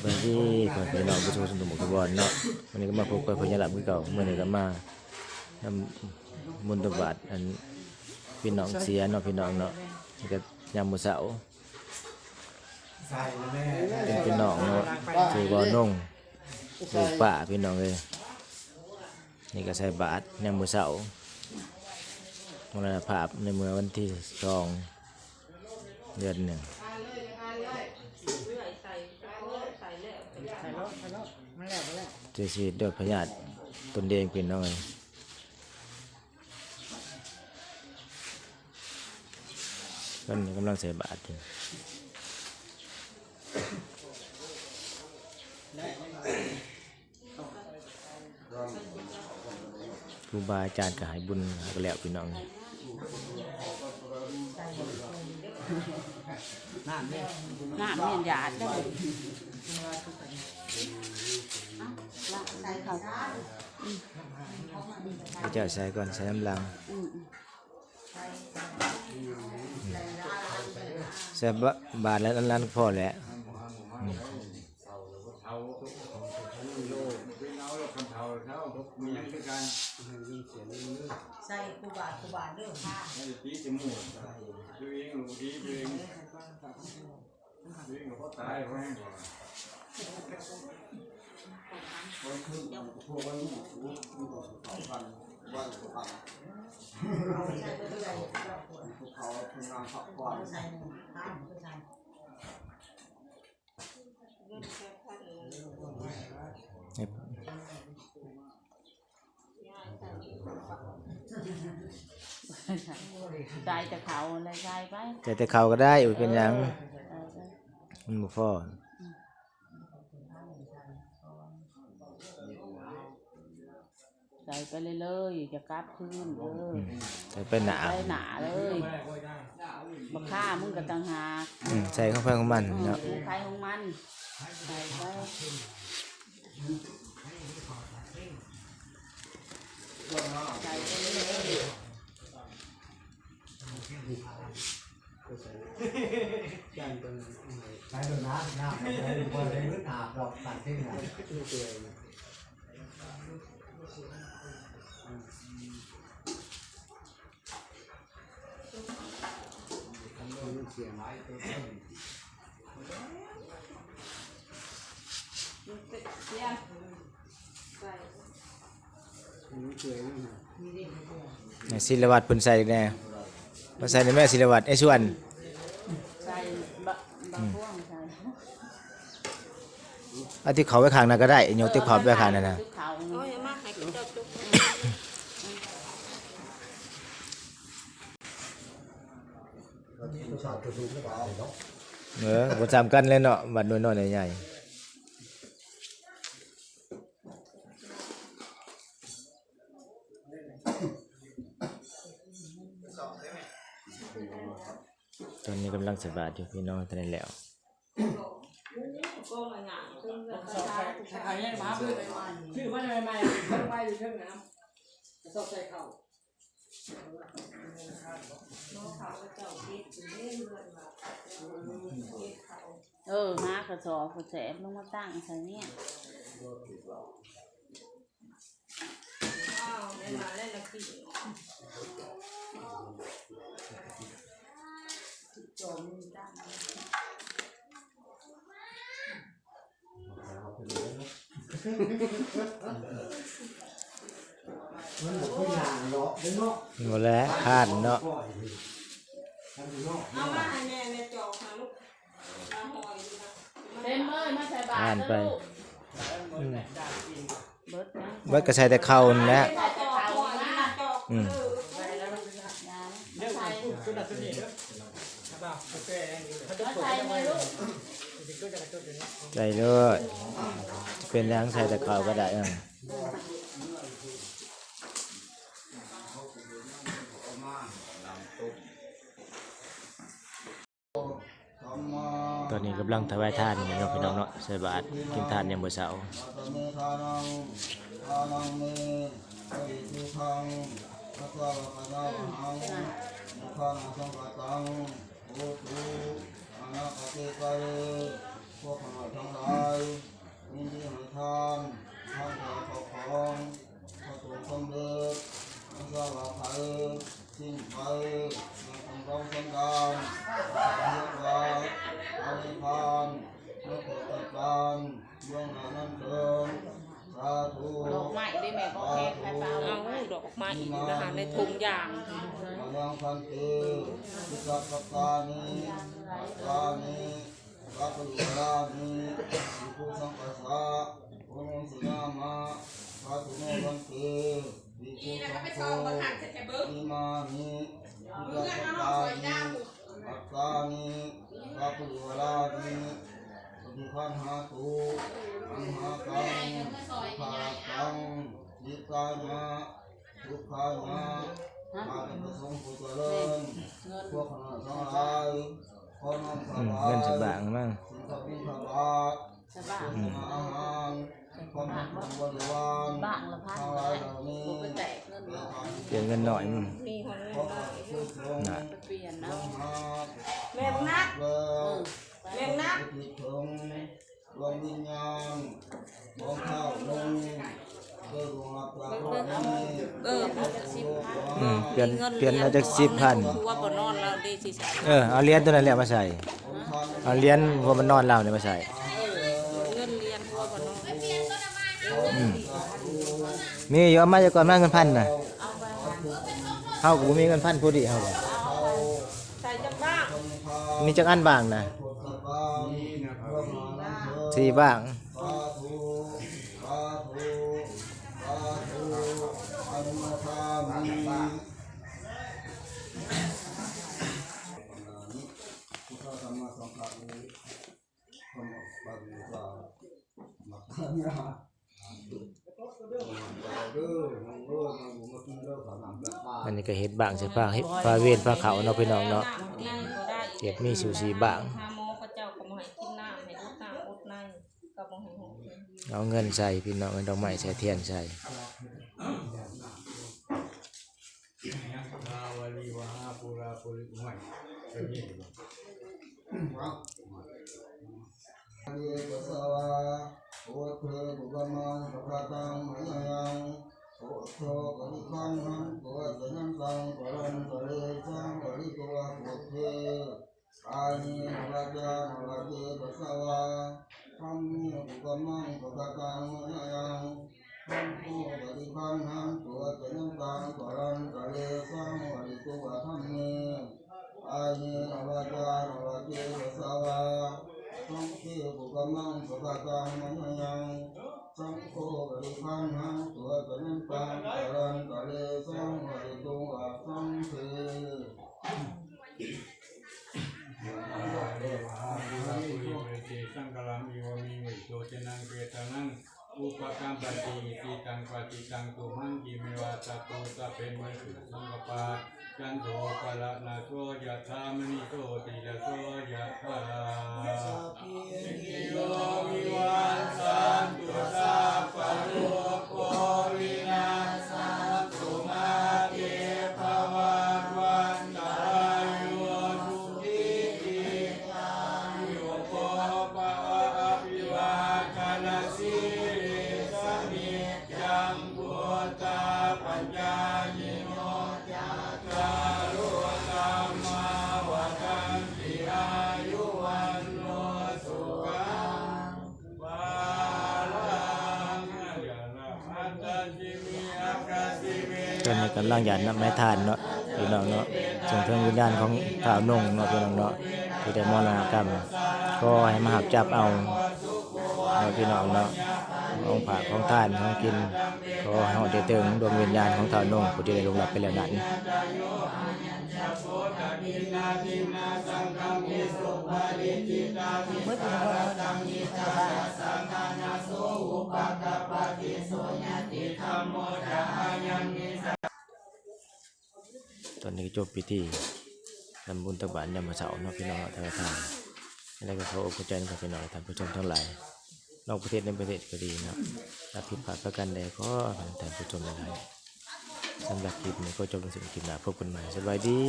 สวัสดีพ่อพี่น้องผู้ชมสมุทรสาครเนาะวันนี้ก็มาพบกับพญาลับคือเก่าเมื่อนี้ก็มาทำบุญตบาทอันพี่น้องเสียเนาะพี่น้องเนาะนี่ก็ยามมื้อเสาเป็นพี่น้องเนาะคือบ่อนงลูกป้าพี่น้องเลยนี่ก็ใส่บาตรยามมื้อเสาร์มรณภาพในเมื่อวันที่สองเดือนหนึ่ง เสียชีวิตด้วยพยาธิตนเองเป็นน้อยก็กำลังใส่บาตรอยู่ครูบาอาจารย์ก็หายบุญหาไปแล้วพี่น้องน้ำเนี่ยน้ำเนี่ยหยาดได้ เลยละใส่เขาพระเจ้าใส่ก่อนใส่น้ำลังอืมใส่บะบาทแล้วนั้นนั้นพอแหล้วใส่คูบาคูบาเด้อค่ะตีจมูกตัวเองหรือตีตัวเองตัวเองก็ตายเพราะแห้ง กว่าใส่หนึ่งข้ามก็ใส่ให้ใส่แต่เขาอะไรใส่ไปแต่แต่เขาก็ได้อยู่เป็นหยังเออมันบ่พอ ใส่ไปเลยเลยจะกลับคืนเออใส่ไปหนาใส่หนาเลยบักฆ่ามึงก็ต่างหากอืมใส่เข้าไปของมันอืมเนาะของใครของมันใส่ไปใส่ไปเลยยันเป็นใช้โดนน้ำน้ำใช้คนใช้มืออาบดอกตัดที่ไหน เสียงไม้ตัวเองในศิลวัตรเพิ่นใส่แน่มาใส่ในแม่ศิลวัตรไอ้ชวนใส่บะบะพ่วงใส่เอาที่เขาไว้ข้างนั้นก็ได้โยกที่เขาไว้ข้างนั้นนะ ตึกเขา โอ้ยมาให้กูเจ้าจุก ผู้ ชายตัวสูงหรือเปล่าเนาะเออบ่จำกันเลยเนาะบัดน้อยๆใหญ่ตอนนี้กำลังใส่บาตรอยู่พี่น้องท่านนี้แล้วอันนี้มาเพื่อชื่อว่าใหม่ๆมันไปอยู่เชิงน้ำสอบใส่เข่า เออหากระสอบกระแสลงมาตั้งใส่เนี่ยอ้าวได้มาแล้วละกี่มั นบอกว่าอย่างเนาะเนาะหมดแล้วคาดเนาะเอามาให้แม่แม่จอกมาลูกมาหอยดูนะเต็มเลยมาใส่บาตรอ่านไปเด้อลูกเบิดนะเบิดก็ใส่แต่เขานั่นแหล้วจอกหอยนะจอกอืมเออใส่แล้วยาเรื่องใส่ของคุดนีเด้อครับป่ะโอเคถ้าจะมาเปิดใส่จะไหมไปลูกก็จะกระตุ้นอย่างนี้ใส่เลยเป็นหยังใส่แต่เขาก็ได้อะ อนนี้กำลังถวายทานอยู่เนาะพี่น้องเนาะใส่บาตรกินทานยามมื้อเช้าเมทานังทานังเมปริทุขังสัพวะตาหังมุขังสังฆตังโอตุอนาคติกาเลพวกข้าทั้งหลายมีที่ให้ทานทานแก่ขอของพระสงฆ์สมเด็จพระสาวกไทยสิ้นไปในคำร้องสันดานเรียกว่า อานิพานนักเกิดการเบื้องหน้านั้นเดินสาธุดอกไม้ได้แม่ก็แค่ใครเปล่าเอาดอกไม้อีกนะฮะในถุงยางมายังพันเตวิสัพพานิปัตตานิกัปปะลานิวิภูสังกัสสะโอมสิยามะปาตุโนพันเตวิภูสังโฆอิมานิวิสัพพานิปัตตานิ กัปปะลานิสุขิขันหาตุอัมหากังภากังยิกายะทุกขายะมาเป็นประสงค์ผู้เจริญพวกคณะทั้งหลายขอน้อมถอืมวายเงินสิบางมั่งสิ่งที่บิณฑบาตสบายสิ่งอาหารความเป็นบริวารบ้างละพันทั้งหเลลายยเหล่านี้กูไปแตก เงินเพื่อเนาะการเปลี่ยนเงินหน่อยมึงมีคนขอขอบคุณทรงน่ะไปเปลี่ยนลนะงมาแม่บังนัดแล้วแม่บังนัดอุทิศถึงดวงวิญญาณของข้าวลงได้ดวงรับจากโลกนี้เอออืมเปลี่ยนเปลี่ยนมาจาก10,000หัวบ่นอนแล้วดีสิเออเอาเหรียญตัวนั้นแหละมาใส่เอาเหรียญพวกมันนอนเราเนี่ยมาใส่เงินเรียนหัวบ่นอนอืม มีอยู่เอามาจากก่อนมาเงินพันน่ะเฮาก็บ่มีเงินพันผู้ดีเฮาใส่จังบ้างมีจักอันบางน่ะสี่บาง สาธุสาธุสาธุอนุโมทามิพุทธธรรมสังฆามิธรรมปฏิบัติมัคคัญญาเด้อเด้อน้องเด้อน้องบุมากินเด้อขาวหนามแบบป้า อันนี้ ก็เฮ็ดบางใช่ปะเฮ็ดปลาเวนปลาเขาเนาะพี่น้องเนาะกินก็ได้เก็บมีสูสีบาง หาหมอพระเจ้าก็บ่ให้กินน้ำให้อุดน้ำอุดในก็บ่ให้หงเอาเงินใส่พี่น้องเอาดอกไม้ใส่เทียนใส่ยังพาวลีวหาปุราปุริห่วยจะมีอริยสวะโอเทบุกมังปะกะตังมะยังโอโทกะลิคังหังตัวสนังตังปะรันตะเลสังอริตัวโอเทอานิวะจานวะเจตสวะธัมมิบุ กมังปะกะตังมะยังธัมโมกะลิคันหันตัวสนังตังปรันกะเลสังอริตุวะธรรมเนอาเนิวะจารวะเกสาวาสังฆบุกมังปะกะตังมะยังสังโฆบริคันหันตัวตะ ปกัมปติติตังปฏิตังตุมังกิเมวาตตุสะเป็นมสุสังกปาจันโทปะละนาโตยะธามณิโตติยะโตยะธาโยวิวันสันตุสัพพะโล เวตอนนี้กำลังหยาดน้ำไม้ทานเนาะพี่น้องเนาะส่งถึงวิญญาณของท้าวนงเนาะพี่น้องเนาะที่ได้มรณกรรมก็ให้มาหับจับเอาเนาะพี่น้องเนาะ ของผักของท่านของกินก็ให้หอดเติงดวงวิญญาณของท้าวนงผู้ที่ได้ลงรับไปแล้วนั้นตอนนี้จบพิธีทำบุญตักบาตรยามมื้อเช้าเนาะพี่น้องเทางทางแล้วก็ขออกใจกับพี่น้องท่านผู้ชมทั้งหลาย นอกประเทศในประเทศก็ดีเนาะถ้าผิดพลาดประการใดก็ท่านผู้ชมหลายสำหรับคลิปนี้ก็จบลงสิ่งคลิปหน้าพบกันใหม่สบายดี